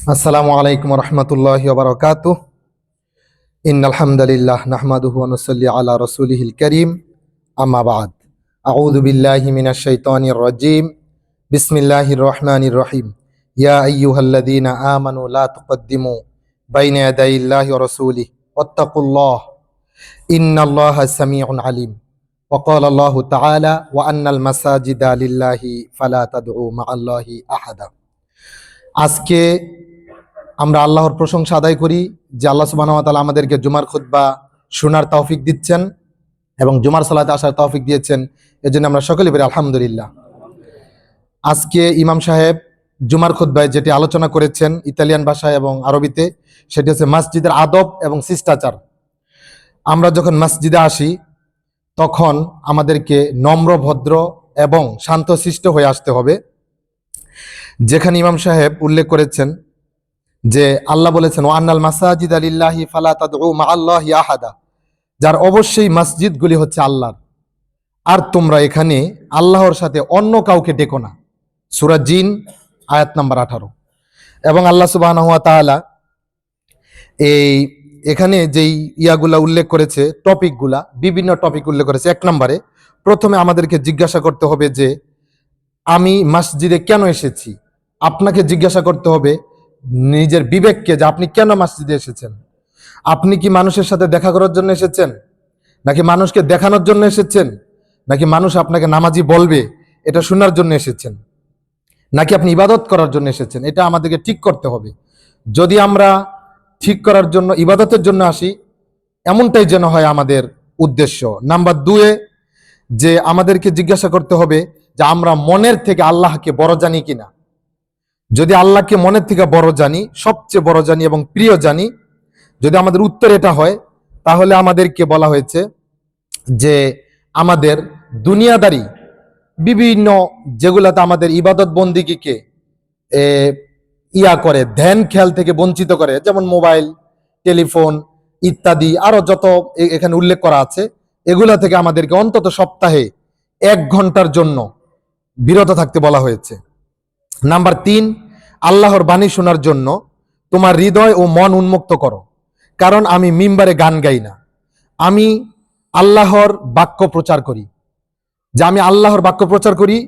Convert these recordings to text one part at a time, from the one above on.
আসসালামু আলাইকুম রহমতুল্লাহ বারকাত ইন আলহামদুলিল্লাহ নাহমাদুহু অনুসল্লি আলা রসুলিহিল করিম আম্মাবাদ আউযু বিল্লাহি মিনাশ শাইতানির রাজিম বিসমিল্লাহির রহমানির রহিম ইয়া আইয়ুহাল্লাযীনা আমানু লা তুকদ্দিমু বাইনা ইয়াদাইল্লাহি ওয়া রাসূলিহি ওয়াত্তাকুল্লাহ ইন্নাল্লাহা সামিউন আলিম وقال الله تعالى وأن المساجد لله فلا تدعوا مع الله أحدا আজকে আমরা আল্লাহর প্রশংসা আদায় করি যে আল্লাহ ওয়া আমাদেরকে জুমার খুতবা শোনার তৌফিক দিচ্ছেন এবং জুমার সালাতে আসার তৌফিক দিয়েছেন। এজন্য আমরা সকলে বলি আলহামদুলিল্লাহ। আজকে ইমাম সাহেব জুমার খুতবায় যেটি আলোচনা করেছেন ইতালিয়ান ভাষায় এবং আরবিতে, সেটি হচ্ছে মসজিদের আদব এবং শিষ্টাচার। আমরা যখন মসজিদে আসি, তখন আমাদেরকে নম্র, ভদ্র এবং শান্তশিষ্ট হয়ে আসতে হবে। যেখানে ইমাম সাহেব উল্লেখ করেছেন যে আল্লাহ বলেছেন ওয়ান্নাল মাসাজিদ আলিল্লাহি ফালা তাদউ মা আল্লাহি আহাদা। যার অবশ্যই মসজিদগুলি হচ্ছে আল্লাহর। আর তোমরা এখানে আল্লাহর সাথে অন্য কাউকে ডেকো না। সূরা জিন, আয়াত নাম্বার আঠারো। এবং আল্লাহ সুবহানাহু ওয়া তাআলা এই এখানে যেই ইয়াগুলা উল্লেখ করেছে, টপিকগুলা, বিভিন্ন টপিক উল্লেখ করেছে, এক নম্বরে প্রথমে আমাদেরকে জিজ্ঞাসা করতে হবে যে, আমি মসজিদে কেন এসেছি? আপনাকে জিজ্ঞাসা করতে হবে নিজের বিবেককে যে আপনি কেন মসজিদে এসেছেন? আপনি কি মানুষের সাথে দেখা করার জন্য এসেছেন? নাকি মানুষকে দেখানোর জন্য এসেছেন? নাকি মানুষ আপনাকে নামাজি বলবে, এটা শোনার জন্য এসেছেন? নাকি আপনি ইবাদত করার জন্য এসেছেন? এটা আমাদেরকে ঠিক করতে হবে। যদি আমরা ঠিক করার জন্য, ইবাদতের জন্য আসি, এমনটাই যেন হয় আমাদের উদ্দেশ্য। নাম্বার দুয়ে, যে আমাদেরকে জিজ্ঞাসা করতে হবে যে আমরা মনের থেকে আল্লাহকে বড় জানি কিনা। যদি আল্লাহকে মনের থেকে বড় জানি, সবচেয়ে বড় জানি এবং প্রিয় জানি, যদি আমাদের উত্তর এটা হয়, তাহলে আমাদেরকে বলা হয়েছে যে আমাদের দুনিয়াদারি বিভিন্ন যেগুলাতে আমাদের ইবাদত বন্দিকে ইয়া করে, ধ্যান খেয়াল থেকে বঞ্চিত করে, যেমন মোবাইল, টেলিফোন ইত্যাদি, আরও যত এখানে উল্লেখ করা আছে, এগুলা থেকে আমাদেরকে অন্তত সপ্তাহে এক ঘণ্টার জন্য বিরত থাকতে বলা হয়েছে। নাম্বার তিন আল্লাহর বাণী শোনার জন্য তোমার হৃদয় ও মন উন্মুক্ত করো, কারণ আমি মিম্বারে গান গাই না। আমি আল্লাহর বাক্য প্রচার করি। যে আমি আল্লাহর বাক্য প্রচার করি,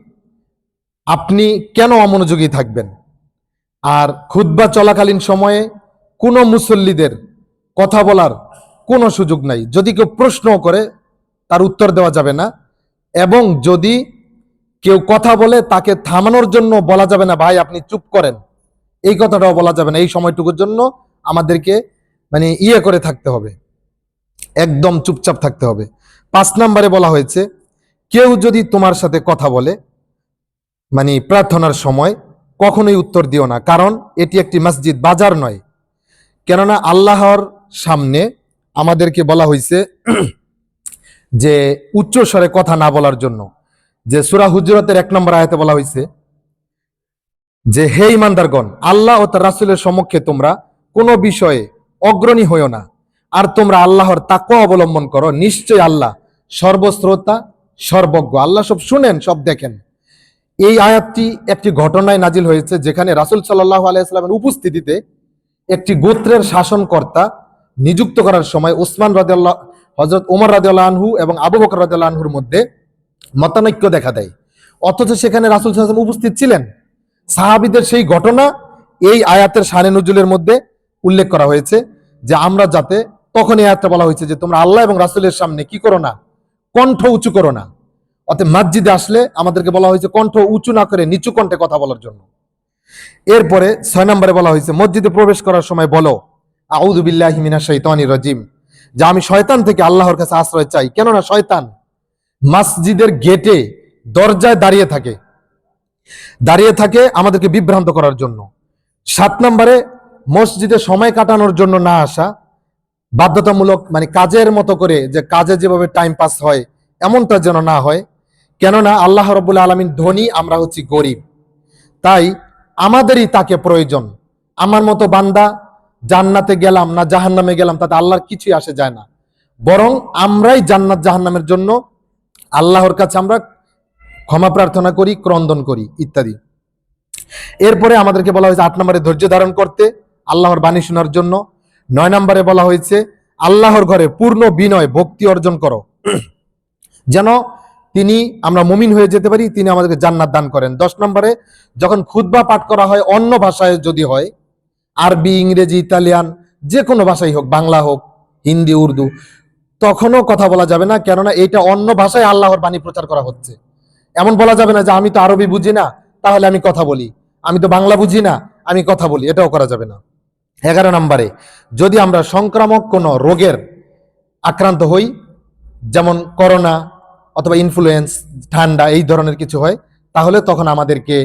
আপনি কেন অমনোযোগী থাকবেন? আর খুতবা চলাকালীন সময়ে কোনো মুসল্লিদের কথা বলার কোনো সুযোগ নাই। যদি কেউ প্রশ্ন করে, তার উত্তর দেওয়া যাবে না। এবং যদি কেউ কথা বলে তাকে থামানোর জন্য বলা যাবে না, ভাই, আপনি চুপ করেন। এই কথাটাও বলা যাবে না। এই সময়টুকুর জন্য আমাদেরকে মানে ইয়ে করে থাকতে হবে। একদম চুপচাপ থাকতে হবে। পাঁচ নম্বরে বলা হয়েছে, কেউ যদি তোমার সাথে কথা বলে মানে প্রার্থনার সময় কখনোই উত্তর দিও না। কারণ এটি একটি মসজিদ, বাজার নয়। কেননা আল্লাহর সামনে আমাদেরকে বলা হয়েছে যে উচ্চস্বরে কথা না বলার জন্য। যে সুরা হুজরতের এক নম্বর আয়াতে বলা হয়েছে যে, হে ইমানদারগণ আল্লাহ ও তার রাসুলের সম্মুখে তোমরা কোনো বিষয়ে অগ্রণী হইও না। আর তোমরা আল্লাহর তাকওয়া অবলম্বন করো। নিশ্চয় আল্লাহ সর্বশ্রোতা, সর্বজ্ঞ। আল্লাহ সব শুনেন, সব দেখেন। এই আয়াতটি একটি ঘটনায় নাজিল হয়েছে যেখানে রাসুল সাল্লাহ আলাইস্লামের উপস্থিতিতে একটি গোত্রের শাসনকর্তা নিযুক্ত করার সময় ওসমান রাদিয়াল্লাহ হজরত উমর রাদিয়াল্লাহ আনহু এবং আবু বকর রাদিয়াল্লাহ আনহুর মধ্যে মতানৈক্য দেখা দেয়। অথচ সেখানে রাসুল সাল্লাম উপস্থিত ছিলেন। সাহাবিদের সেই ঘটনা এই আয়াতের শানে নজুলের মধ্যে উল্লেখ করা হয়েছে যে আমরা যাতে তখন এই আয়াতটা বলা হয়েছে যে তোমরা আল্লাহ এবং রাসুলের সামনে কি করো না, কণ্ঠ উঁচু করো না। অতএব মসজিদে আসলে আমাদেরকে বলা হয়েছে কণ্ঠ উঁচু না করে নিচু কণ্ঠে কথা বলার জন্য। এরপরে ছয় নম্বরে বলা হয়েছে, মসজিদে প্রবেশ করার সময় বলো আউদুবিল্লাহ মিনা শৈতানি রাজিম যে আমি শয়তান থেকে আল্লাহর কাছে আশ্রয় চাই। কেননা শয়তান মসজিদের গেটে দরজায় দাঁড়িয়ে থাকে। দাঁড়িয়ে থাকে আমাদেরকে বিভ্রান্ত করার জন্য। সাত নম্বরে, মসজিদে সময় কাটানোর জন্য না আসা, বাধ্যতামূলক মানে কাজের মতো করে যে কাজে যেভাবে টাইম পাস হয়, এমনটা যেন না হয়। কেননা আল্লাহ রবুল্লা আলমিন ধনী, আমরা হচ্ছি গরিব। তাই আমাদেরই তাকে প্রয়োজন। আমার মতো বান্দা, জান্নাতে গেলাম না জাহান্নামে গেলাম, তাতে আল্লাহর কিছুই আসে যায় না। বরং আমরাই জান্নাত জাহান্নামের জন্য আল্লাহর কাছে আমরা ক্ষমা প্রার্থনা করি, ক্রন্দন করি, ইত্যাদি। এরপরে আমাদেরকে বলা হয়েছে আট নম্বরে ধৈর্য ধারণ করতে, আল্লাহর বাণী শোনার জন্য। নয় নম্বরে বলা হয়েছে, আল্লাহর ঘরে পূর্ণ বিনয়, ভক্তি অর্জন করো। যেন তিনি আমরা মুমিন হয়ে যেতে পারি, তিনি আমাদেরকে জান্নাত দান করেন। দশ নম্বরে, যখন খুতবা পাঠ করা হয়, অন্য ভাষায় যদি হয়, আরবি, ইংরেজি, ইতালিয়ান, যে কোনো ভাষাই হোক, বাংলা হোক, হিন্দি, উর্দু তখনও কথা বলা যাবে না, কেননা এটা অন্য ভাষায় আল্লাহর বাণী প্রচার করা হচ্ছে। এমন বলা যাবে না যে, আমি তো আরবি বুঝি না, তাহলে আমি কথা বলি। আমি তো বাংলা বুঝি না, আমি কথা বলি। এটাও করা যাবে না। এগারো নম্বরে, যদি আমরা সংক্রামক কোনো রোগের আক্রান্ত হই, যেমন করোনা অথবা ইনফ্লুয়েন্স ঠান্ডা, এই ধরনের কিছু হয়, তাহলে তখন আমাদেরকে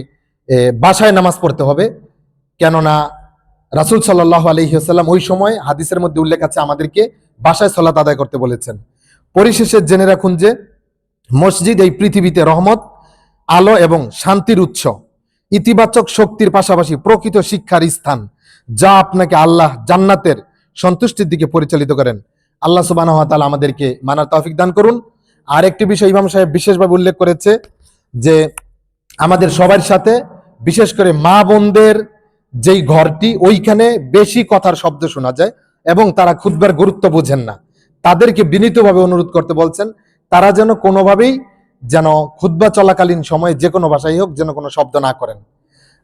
বাসায় নামাজ পড়তে হবে। কেননা রাসুল সাল্লাহ আলহিহাল্লাম ওই সময় হাদিসের মধ্যে উল্লেখ আছে আমাদেরকে বাসায় সলাত আদায় করতে বলেছেন। পরিশেষে জেনে রাখুন যে মসজিদ এই পৃথিবীতে রহমত, আলো এবং শান্তির উৎস। ইতিবাচক শক্তির পাশাপাশি প্রকৃত শিক্ষার স্থান, যা আপনাকে আল্লাহ জান্নাতের সন্তুষ্টির দিকে পরিচালিত করেন। আল্লাহ সুবাহ আমাদেরকে মানার তৌফিক দান করুন। আর একটি বিষয় ইমাম সাহেব বিশেষভাবে উল্লেখ করেছে যে আমাদের সবার সাথে, বিশেষ করে মা বোনদের যেই ঘরটি, ওইখানে বেশি কথার শব্দ শোনা যায়। এবং তারা খুদবার গুরুত্ব বোঝেন না। তাদেরকে বিনীতভাবে অনুরোধ করতে বলছেন, তারা যেন কোনোভাবেই যেন খুদ্া চলাকালীন সময়ে যে কোনো ভাষাই হোক যেন কোনো শব্দ না করেন।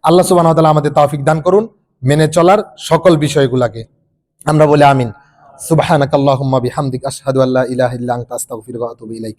আল্লাহ সুবাহ আমাদের তৌফিক দান করুন, মেনে চলার সকল বিষয়গুলাকে। আমরা বলি আমিন। সুবহানাকাল্লাহুম্মা বিহামদিক, আশহাদু আল্লা ইলাহা ইল্লা আনতা, আস্তাগফিরুকা ওয়া আতুবু ইলাইক।